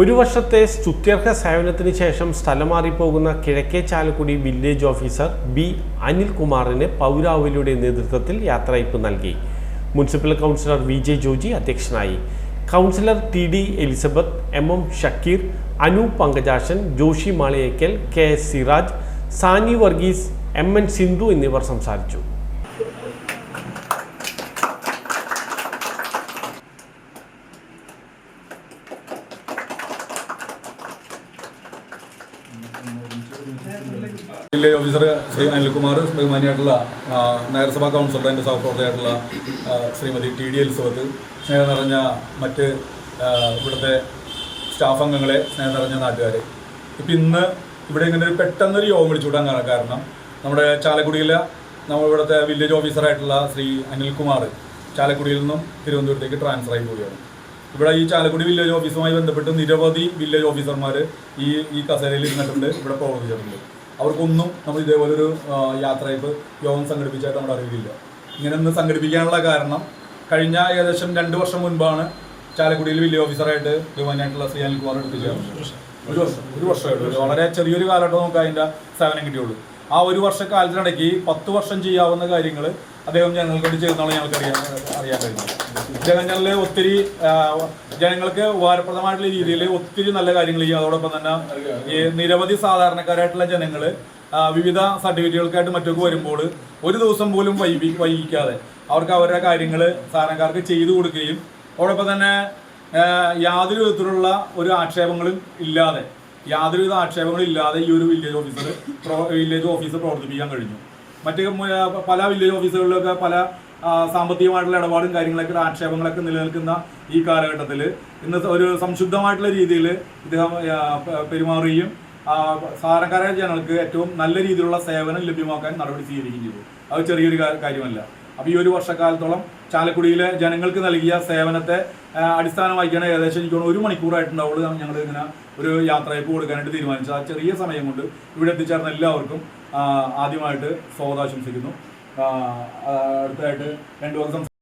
ഒരു വർഷത്തെ സ്തുത്യർഹ സേവനത്തിന് ശേഷം സ്ഥലം മാറിപ്പോകുന്ന Kizhakke Chalakudy village officer B അനിൽകുമാറിന് പൗരാവലിയുടെ നേതൃത്വത്തിൽ യാത്രയപ്പ് നൽകി. Municipal councillor V J Joji അധ്യക്ഷനായി. Councillor T D Elizabeth M M Shakeer Anu Pankajashan Joshi Maliyekkal K S Siraj Sani Varghese M N Sindhu എന്നിവർ സംസാരിച്ചു. വില്ലേജ് ഓഫീസർ ശ്രീ അനിൽകുമാർ ബഹുമാനിയായിട്ടുള്ള നഗരസഭാ councillor എന്റെ സഹപ്രവർത്തകയായിട്ടുള്ള ശ്രീമതി ടി ഡി എൽസവത്ത് സ്നേഹം നിറഞ്ഞ മറ്റ് ഇവിടുത്തെ സ്റ്റാഫ് അംഗങ്ങളെ സ്നേഹം നിറഞ്ഞ നാട്ടുകാരെ. ഇപ്പം ഇന്ന് ഇവിടെ ഇങ്ങനെ ഒരു പെട്ടെന്നൊരു യോഗം വിളിച്ചുകൂടാൻ കാരണം നമ്മുടെ ചാലക്കുടിയിലെ നമ്മുടെ ഇവിടുത്തെ വില്ലേജ് ഓഫീസറായിട്ടുള്ള ശ്രീ അനിൽകുമാർ ചാലക്കുടിയിൽ നിന്നും തിരുവനന്തപുരത്തേക്ക് ട്രാൻസ്ഫർ ആയി പോവുകയാണ്. ഇവിടെ ഈ ചാലക്കുടി വില്ലേജ് ഓഫീസുമായി ബന്ധപ്പെട്ട് നിരവധി വില്ലേജ് ഓഫീസർമാർ ഈ ഈ കസേരയിൽ ഇരുന്നിട്ടുണ്ട് ഇവിടെ പ്രവർത്തിച്ചിട്ടുണ്ട് അവർക്കൊന്നും നമ്മൾ ഇതേപോലെ ഒരു യാത്രയപ്പ് യോഗം സംഘടിപ്പിച്ചായിട്ട് നമ്മുടെ അറിവില്ല ഇങ്ങനെ ഒന്ന് സംഘടിപ്പിക്കാനുള്ള കാരണം കഴിഞ്ഞ ഏകദേശം രണ്ട് വർഷം മുൻപാണ് ചാലക്കുടിയിൽ വില്ലേജ് ഓഫീസറായിട്ട് ബഹുമാനായിട്ടുള്ള ശ്രീ അനിൽകുമാർ എടുത്തു ചേർന്നത് ഒരു വർഷം ഒരു വർഷമായിട്ട് വളരെ ചെറിയൊരു കാലഘട്ടം നമുക്ക് അതിന്റെ സേവനം കിട്ടിയുള്ളൂ. ആ ഒരു വർഷക്കാലത്തിനിടയ്ക്ക് പത്ത് വർഷം ചെയ്യാവുന്ന കാര്യങ്ങൾ അദ്ദേഹം ഞങ്ങൾക്ക് വേണ്ടി ചെയ്യുന്നതാണ് ഞങ്ങൾക്ക് അറിയാൻ അറിയാൻ കഴിഞ്ഞത് ജനങ്ങളിലെ ഒത്തിരി ആ, ജനങ്ങൾക്ക് ഉപകാരപ്രദമായിട്ടുള്ള രീതിയിൽ ഒത്തിരി നല്ല കാര്യങ്ങൾ ചെയ്യും. അതോടൊപ്പം തന്നെ ഈ നിരവധി സാധാരണക്കാരായിട്ടുള്ള ജനങ്ങൾ വിവിധ സർട്ടിഫിക്കറ്റുകൾക്കായിട്ട് മറ്റൊക്കെ വരുമ്പോൾ ഒരു ദിവസം പോലും വൈകി വൈകിക്കാതെ അവർക്ക് അവരുടെ കാര്യങ്ങൾ സാധാരണക്കാർക്ക് ചെയ്തു കൊടുക്കുകയും അതോടൊപ്പം തന്നെ യാതൊരു വിധത്തിലുള്ള ഒരു ആക്ഷേപങ്ങളും ഇല്ലാതെ യാതൊരുവിധ ആക്ഷേപങ്ങളും ഇല്ലാതെ ഈ ഒരു വില്ലേജ് ഓഫീസർ വില്ലേജ് ഓഫീസർ പ്രവർത്തിപ്പിക്കാൻ കഴിഞ്ഞു. മറ്റ് പല വില്ലേജ് ഓഫീസുകളിലൊക്കെ പല സാമ്പത്തികമായിട്ടുള്ള ഇടപാടും കാര്യങ്ങളൊക്കെ ആക്ഷേപങ്ങളൊക്കെ നിലനിൽക്കുന്ന ഈ കാലഘട്ടത്തിൽ ഇന്ന് ഒരു സംശുദ്ധമായിട്ടുള്ള രീതിയിൽ ഇദ്ദേഹം പെരുമാറുകയും സാധാരണക്കാരായ ജനങ്ങൾക്ക് ഏറ്റവും നല്ല രീതിയിലുള്ള സേവനം ലഭ്യമാക്കാൻ നടപടി സ്വീകരിക്കുകയും ചെയ്തു. അത് ചെറിയൊരു കാര്യമല്ല. അപ്പോൾ ഈ ഒരു വർഷക്കാലത്തോളം ചാലക്കുടിയിലെ ജനങ്ങൾക്ക് നൽകിയ സേവനത്തെ അടിസ്ഥാനമാക്കിയാണ് ഏകദേശം എനിക്ക് ഒരു മണിക്കൂറായിട്ടുണ്ടാവുള്ളൂ ഞങ്ങൾ ഇങ്ങനെ ഒരു യാത്രയപ്പ് കൊടുക്കാനായിട്ട് തീരുമാനിച്ചത്. ആ ചെറിയ സമയം കൊണ്ട് ഇവിടെ എത്തിച്ചേർന്ന എല്ലാവർക്കും ആദ്യമായിട്ട് സ്വാഗതം ആശംസിക്കുന്നു അടുത്തതായിട്ട് രണ്ടു ദിവസം